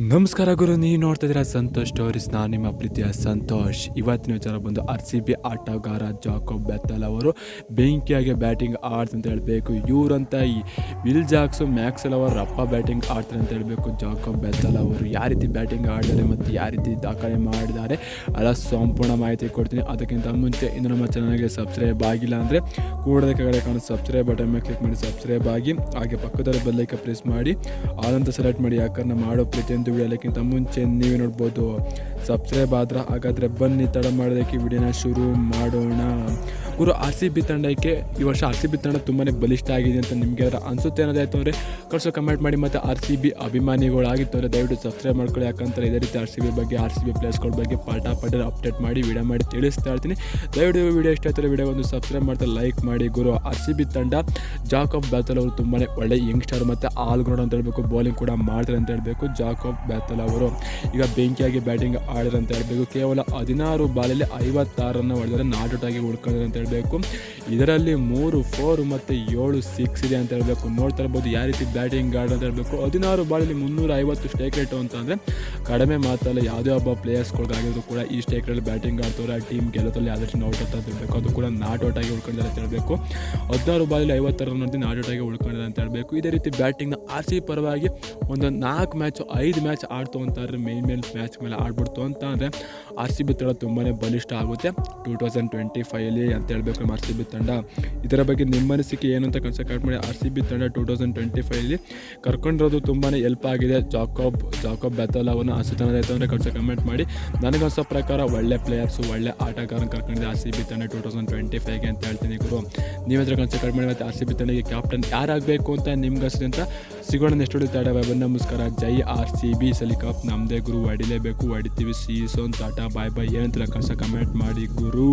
ನಮಸ್ಕಾರ ಗುರು, ನೀವು ನೋಡ್ತಾ ಇದ್ದೀರಾ ಸಂತೋಷ್ ಸ್ಟೋರೀಸ್ ನಾನು ನಿಮ್ಮ ಪ್ರೀತಿಯ ಸಂತೋಷ್. ಇವತ್ತಿನ ವಿಚಾರ ಬಂದು ಆರ್ ಸಿ ಬಿ ಆಟಗಾರ ಜಾಕೋಬ್ ಬೆತ್ತಲ್ ಅವರು ಬೆಂಕಿಯಾಗಿ ಬ್ಯಾಟಿಂಗ್ ಅಂತ ಹೇಳಬೇಕು. ಇವರಂತ ಈ ವಿಲ್ ಜಾಕ್ಸು, ಮ್ಯಾಕ್ಸಲ್ ಅವರು ರಪ್ಪ ಬ್ಯಾಟಿಂಗ್ ಆಡ್ತಾರೆ ಅಂತ ಹೇಳಬೇಕು. ಜಾಕೋಬ್ ಬೆತ್ತಲ್ ಅವರು ಯಾವ ರೀತಿ ಬ್ಯಾಟಿಂಗ್ ಆಡಿದ್ದಾರೆ ಮತ್ತು ಯಾವ ರೀತಿ ದಾಖಲೆ ಮಾಡಿದ್ದಾರೆ ಅದರ ಸಂಪೂರ್ಣ ಮಾಹಿತಿ ಕೊಡ್ತೀನಿ. ಅದಕ್ಕಿಂತ ಮುಂಚೆ ಇನ್ನು ನಮ್ಮ ಚಾನಲ್ಗೆ ಸಬ್ಸ್ಕ್ರೈಬ್ ಆಗಿಲ್ಲ ಅಂದರೆ ಕೂಡದ ಕೆಳಗಡೆ ಕಾಣೋ ಸಬ್ಸ್ಕ್ರೈಬ್ ಬಟನ್ ಮೇಲೆ ಕ್ಲಿಕ್ ಮಾಡಿ ಸಬ್ಸ್ಕ್ರೈಬ್ ಆಗಿ ಹಾಗೆ ಪಕ್ಕದಲ್ಲಿ ಬೆಲ್ಲೈಕ ಪ್ರೆಸ್ ಮಾಡಿ. ಆದಂತ ಸೆಲೆಕ್ಟ್ ಮಾಡಿ, ಯಾಕಂದ್ರೆ ಮಾಡೋ ಪ್ರತಿಯೊಂದು ವಿಡಿಯೋಕ್ಕಿಂತ ಮುಂಚೆ ನೀವೇ ನೋಡ್ಬೋದು. ಸಬ್ಸ್ಕ್ರೈಬ್ ಆದ್ರೆ ಹಾಗಾದರೆ ಬನ್ನಿ ತಡ ಮಾಡೋದಕ್ಕೆ ವಿಡಿಯೋನ ಶುರು ಮಾಡೋಣ. ಗುರು ಆರ್ ಸಿ ಬಿ ತಂಡಕ್ಕೆ ಈ ವರ್ಷ ಆರ್ ಸಿ ಬಿ ತಂಡ ತುಂಬಾ ಬಲಿಷ್ಠ ಆಗಿದೆ ಅಂತ ನಿಮಗೆ ಅದರ ಅನಿಸುತ್ತೆ ಅನ್ನೋದಾಯ್ತು ಅಂದರೆ ಕಳ್ಸೋ ಕಮೆಂಟ್ ಮಾಡಿ ಮತ್ತು ಆರ್ ಸಿ ಬಿ ಅಭಿಮಾನಿಗಳಾಗಿತ್ತು ಅಂದರೆ ದಯವಿಟ್ಟು ಸಬ್ಸ್ಕ್ರೈಬ್ ಮಾಡ್ಕೊಳ್ಳಿ. ಯಾಕಂತಾರೆ ಇದೇ ರೀತಿ ಆರ್ ಸಿ ಬಿ ಬಗ್ಗೆ, ಆರ್ ಸಿ ಬಿ ಪ್ಲೇಸ್ಗಳ ಬಗ್ಗೆ ಪಾಠ ಪಾಠ ಅಪ್ಡೇಟ್ ಮಾಡಿ ವಿಡಿಯೋ ಮಾಡಿ ತಿಳಿಸ್ತಾ ಇರ್ತೀನಿ. ದಯವಿಟ್ಟು ವಿಡಿಯೋ ಇಷ್ಟ ಆಯ್ತಾರೆ ವಿಡಿಯೋ ಒಂದು ಸಬ್ಸ್ಕ್ರೈಬ್ ಮಾಡ್ತಾರೆ ಲೈಕ್ ಮಾಡಿ. ಗುರು ಆರ್ ಸಿ ಬಿ ತಂಡ ಜಾಕಬ್ ಬ್ಯಾತಲ್ ಅವರು ತುಂಬಾ ಒಳ್ಳೆ ಯಂಗ್ಸ್ಟರ್ ಮತ್ತು ಆಲ್ ಗ್ರೌಂಡ್ ಅಂತ ಹೇಳಬೇಕು ಬೌಲಿಂಗ್ ಕೂಡ ಮಾಡ್ತಾರೆ ಅಂತ ಹೇಳಬೇಕು ಆಫ್ ಬ್ಯಾತಲ್ ಅವರು. ಈಗ ಬೆಂಕಿಯಾಗಿ ಬ್ಯಾಟಿಂಗ್ ಆಡಿದ್ರು ಅಂತ ಹೇಳಬೇಕು, ಕೇವಲ ಹದಿನಾರು ಬಾಲಲ್ಲಿ ಐವತ್ತಾರನ್ನು ಹೊಡೆದರೆ ನಾಟ್ ಔಟ್ ಆಗಿ ಉಳ್ಕೊಂಡ್ರೆ ಅಂತ ಹೇಳಬೇಕು. ಇದರಲ್ಲಿ ಮೂರು ಫೋರ್ ಮತ್ತು ಏಳು ಸಿಕ್ಸ್ ಇದೆ ಅಂತ ಹೇಳಬೇಕು. ನೋಡ್ತಾ ಇರ್ಬೋದು ಯಾವ ರೀತಿ ಬ್ಯಾಟಿಂಗ್ ಗಾರ್ಡ್ ಅಂತ ಹೇಳಬೇಕು. ಹದಿನಾರು ಬಾಲಲ್ಲಿ ಮುನ್ನೂರ ಐವತ್ತು ಸ್ಟೇಕ್ ರೇಟು ಅಂತಂದರೆ ಕಡಿಮೆ ಮಾತಲ್ಲ ಯಾವುದೇ ಒಬ್ಬ ಪ್ಲೇಯರ್ಸ್ಗಳಿಗಾಗಿದ್ರು ಕೂಡ ಈ ಸ್ಟೇಕ್ ರೇಟ್ ಬ್ಯಾಟಿಂಗ್ ಆಡ್ತಾರೆ ಆ ಟೀಮ್ ಗೆಲ್ಲದಲ್ಲಿ ಆದಷ್ಟು ಔಟ್ ಅಂತ ಹೇಳಬೇಕು. ಅದು ಕೂಡ ನಾಟ್ ಔಟ್ ಆಗಿ ಉಳ್ಕೊಂಡಿದ್ದಾರೆ ಅಂತ ಹೇಳಬೇಕು. ಹದಿನಾರು ಬಾಲಲ್ಲಿ ಐವತ್ತು ರನ್ ನಾಟ್ ಔಟ್ ಆಗಿ ಉಳ್ಕೊಂಡಿದ್ದಾರೆ ಅಂತ ಹೇಳಬೇಕು. ಇದೇ ರೀತಿ ಬ್ಯಾಟಿಂಗ್ನ ಆರ್ ಸಿ ಪರವಾಗಿ ಒಂದು ನಾಲ್ಕು ಮ್ಯಾಚು ಐದು ಮ್ಯಾಚ್ ಆಡ್ತು ಅಂತಾರೆ ಮೇನ್ ಮೇನ್ ಮ್ಯಾಚ್ ಮೇಲೆ ಆಡ್ಬಿಡ್ತು ಅಂತ ಅಂದರೆ ಆರ್ ಸಿ ಬಿ ತುಂಬಾ ಬಲಿಷ್ಠ ಆಗುತ್ತೆ. ಟೂ ತೌಸಂಡ್ ಟ್ವೆಂಟಿ ಫೈವಲ್ಲಿ ಅಂತ ಹೇಳಬೇಕು ನಮ್ಮ ಆರ್ ಸಿ ಬಿ ತಂಡ. ಇದರ ಬಗ್ಗೆ ನಿಮ್ಮ ಅನಿಸಿಕೆ ಏನು ಅಂತ ಕಟ್ ಮಾಡಿ. ಆರ್ ಸಿ ಬಿ ತಂಡ ಟೂ ತೌಸಂಡ್ ಟ್ವೆಂಟಿ ಫೈವಲ್ಲಿ ಕರ್ಕೊಂಡಿರೋದು ತುಂಬಾ ಹೆಲ್ಪ್ ಆಗಿದೆ. ಜಾಕೋಬ್ ಜಾಕೋಬ್ ಬೆತಲ್ ಅವನ ಹಸುತನದಾಯ್ತು ಅಂದರೆ ಕಳ್ಸ ಕಮೆಂಟ್ ಮಾಡಿ. ನನಗನ್ಸೋ ಪ್ರಕಾರ ಒಳ್ಳೆ ಪ್ಲೇಯರ್ಸು ಒಳ್ಳೆ ಆಟಗಾರನ ಕರ್ಕೊಂಡಿದೆ ಆರ್ ಸಿ ಬಿ ತಂಡ ಟೂ ತೌಸಂಡ್ ಟ್ವೆಂಟಿ ಫೈವ್ಗೆ ಅಂತ ಹೇಳ್ತೀನಿ ಗುರು. ನೀವು ಹತ್ರ ಕಟ್ ಮಾಡಿ ಮತ್ತು ಆರ್ ಸಿ ಬಿ ತಂಡಕ್ಕೆ ಕ್ಯಾಪ್ಟನ್ ಯಾರಾಗಬೇಕು ಅಂತ ನಿಮ್ಗೆ ಅನಿಸಿದೆ ಅಂತ ಸಿಗೋಣ ನೆಕ್ಸ್ಟ್ ತಾಡ ಬಾಯ್ ನಮಸ್ಕಾರ. ಜೈ ಆರ್ ಸಿ ಬಿ ಸಲಿ ಕಪ್ ನಮ್ಮದೇ ಗುರು. ಹೊಡಿಲೇಬೇಕು. ಹೊಡಿತೀವಿ ಸೀಸೋನ್ ಟಾಟಾ ಬಾಯ್ ಬಾಯ್ ಏನಂತ ಕಳ್ಸ ಕಮೆಂಟ್ ಮಾಡಿ ಗುರು.